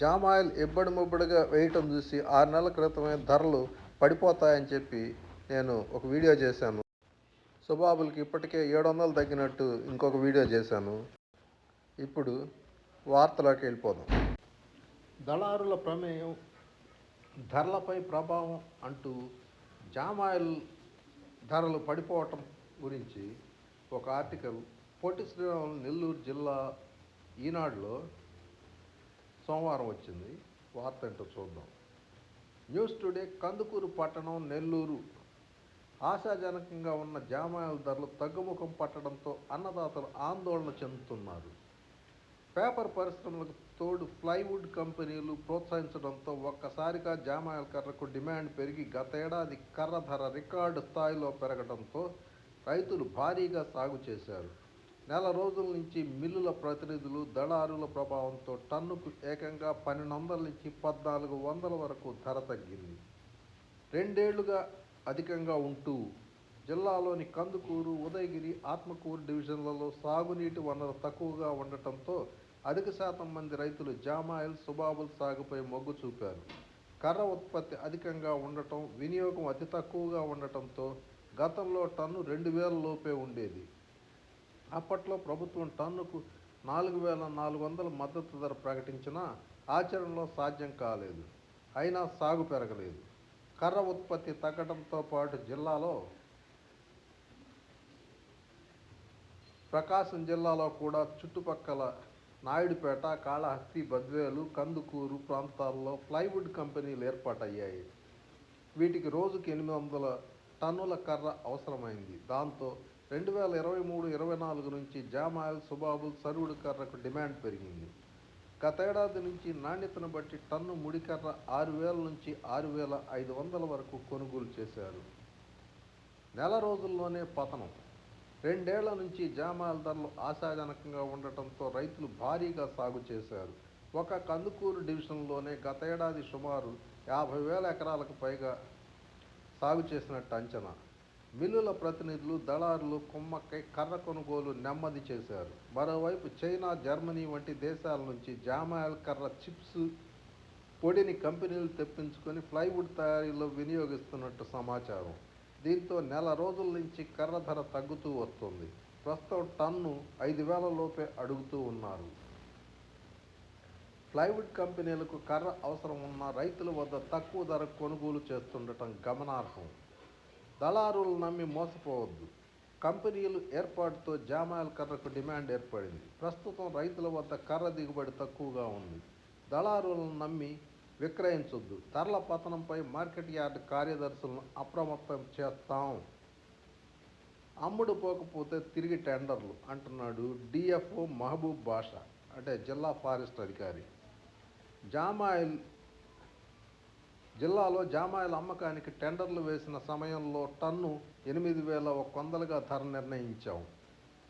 జామ ఆయిల్ ఇబ్బడి ముబ్బడిగా వేయటం చూసి ఆరు నెలల క్రితమే ధరలు పడిపోతాయని చెప్పి నేను ఒక వీడియో చేశాను. సుబాబులకి ఇప్పటికే ఏడు వందలు తగ్గినట్టు ఇంకొక వీడియో చేశాను. ఇప్పుడు వార్తలోకి వెళ్ళిపోదాం. దళారుల ప్రమేయం ధరలపై ప్రభావం అంటూ జామాయిల్ ఆయిల్ ధరలు పడిపోవటం గురించి ఒక ఆర్టికల్ పొట్టి శ్రీరాములు నెల్లూరు జిల్లా ఈనాడులో సోమవారం వచ్చింది. వార్త ఏంటో చూద్దాం. న్యూస్ టుడే కందుకూరు పట్టణం నెల్లూరు. ఆశాజనకంగా ఉన్న జామాయిల ధరలు తగ్గుముఖం పట్టడంతో అన్నదాతలు ఆందోళన చెందుతున్నారు. పేపర్ పరిశ్రమలకు తోడు ప్లైవుడ్ కంపెనీలు ప్రోత్సహించడంతో ఒక్కసారిగా జామాయిల కర్రకు డిమాండ్ పెరిగి గతేడాది కర్ర ధర రికార్డు స్థాయిలో పెరగడంతో రైతులు భారీగా సాగు చేశారు. నెల రోజుల నుంచి మిల్లుల ప్రతినిధులు దళారుల ప్రభావంతో టన్నుకు ఏకంగా పన్నెండు వందల నుంచి పద్నాలుగు వందల వరకు ధర తగ్గింది. రెండేళ్ళుగా అధికంగా ఉంటూ జిల్లాలోని కందుకూరు ఉదయగిరి ఆత్మకూరు డివిజన్లలో సాగునీటి వనరు తక్కువగా ఉండటంతో అధిక శాతం మంది రైతులు జామాయిల్ సుబాబుల్ సాగుపై మొగ్గు చూపారు. కర్ర ఉత్పత్తి అధికంగా ఉండటం వినియోగం అతి తక్కువగా ఉండటంతో గతంలో టన్ను రెండు వేల లోపే ఉండేది. అప్పట్లో ప్రభుత్వం టన్నుకు నాలుగు వేల నాలుగు వందల మద్దతు ధర ప్రకటించినా ఆచరణలో సాధ్యం కాలేదు. అయినా సాగు పెరగలేదు. కర్ర ఉత్పత్తి తగ్గడంతో పాటు జిల్లాలో ప్రకాశం జిల్లాలో కూడా చుట్టుపక్కల నాయుడుపేట కాళహస్తి బద్వేలు కందుకూరు ప్రాంతాల్లో ప్లైవుడ్ కంపెనీలు ఏర్పాటయ్యాయి. వీటికి రోజుకి ఎనిమిది వందల టన్నుల కర్ర అవసరమైంది. దాంతో రెండు వేల ఇరవై మూడు ఇరవై నాలుగు నుంచి జామాయిల్ సుబాబుల్ సరువుడు కర్రకు డిమాండ్ పెరిగింది. గతేడాది నుంచి నాణ్యతను బట్టి టన్ను ముడికర్ర ఆరు వేల నుంచి ఆరు వేల ఐదు వందల వరకు కొనుగోలు చేశారు. నెల రోజుల్లోనే పతనం. రెండేళ్ళ నుంచి జామాయిల్ ధరలు ఆశాజనకంగా ఉండటంతో రైతులు భారీగా సాగు చేశారు. ఒక కందుకూరు డివిజన్లోనే గతేడాది సుమారు యాభై వేల ఎకరాలకు పైగా సాగు చేసినట్టు అంచనా. మిల్లుల ప్రతినిధులు దళారులు కుమ్మక్కై కర్ర కొనుగోలు నెమ్మది చేశారు. మరోవైపు చైనా జర్మనీ వంటి దేశాల నుంచి జామాయల్ కర్ర చిప్స్ పొడిని కంపెనీలు తెప్పించుకొని ప్లైవుడ్ తయారీలో వినియోగిస్తున్నట్టు సమాచారం. దీంతో నెల రోజుల నుంచి కర్ర ధర తగ్గుతూ వస్తుంది. ప్రస్తుతం టన్ను ఐదు వేల లోపే అడుగుతూ ఉన్నారు. ప్లైవుడ్ కంపెనీలకు కర్ర అవసరం ఉన్న రైతుల వద్ద తక్కువ ధర కొనుగోలు చేస్తుండటం గమనార్హం. దళారులు నమ్మి మోసపోవద్దు. కంపెనీలు ఏర్పాటుతో జామాయిల్ కర్రకు డిమాండ్ ఏర్పడింది. ప్రస్తుతం రైతుల వద్ద కర్ర దిగుబడి తక్కువగా ఉంది. దళారులను నమ్మి విక్రయించొద్దు. ధరల పతనంపై మార్కెట్ యార్డ్ కార్యదర్శులను అప్రమత్తం చేస్తాం. అమ్ముడు పోకపోతే తిరిగి టెండర్లు అంటున్నాడు డిఎఫ్ఓ మహబూబ్ బాషా అంటే జిల్లా ఫారెస్ట్ అధికారి. జామాయిల్ జిల్లాలో జామాయిల అమ్మకానికి టెండర్లు వేసిన సమయంలో టన్ను ఎనిమిది వేల ఒక వందలుగా ధర నిర్ణయించాం.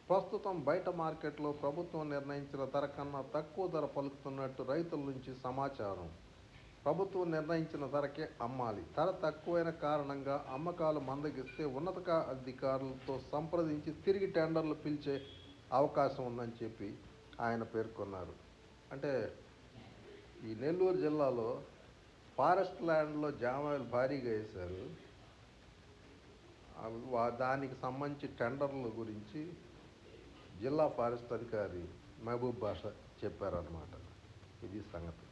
ప్రస్తుతం బయట మార్కెట్లో ప్రభుత్వం నిర్ణయించిన ధర కన్నా తక్కువ ధర పలుకుతున్నట్టు రైతుల నుంచి సమాచారం. ప్రభుత్వం నిర్ణయించిన ధరకే అమ్మాలి. ధర తక్కువైన కారణంగా అమ్మకాలు మందగిస్తే ఉన్నత అధికారులతో సంప్రదించి తిరిగి టెండర్లు పిలిచే అవకాశం ఉందని చెప్పి ఆయన పేర్కొన్నారు. అంటే ఈ నెల్లూరు జిల్లాలో ఫారెస్ట్ ల్యాండ్లో జామాయిలు భారీగా వేశారు. దానికి సంబంధించి టెండర్ల గురించి జిల్లా ఫారెస్ట్ అధికారి మహబూబ్ బాషా చెప్పారన్నమాట. ఇది సంగతి.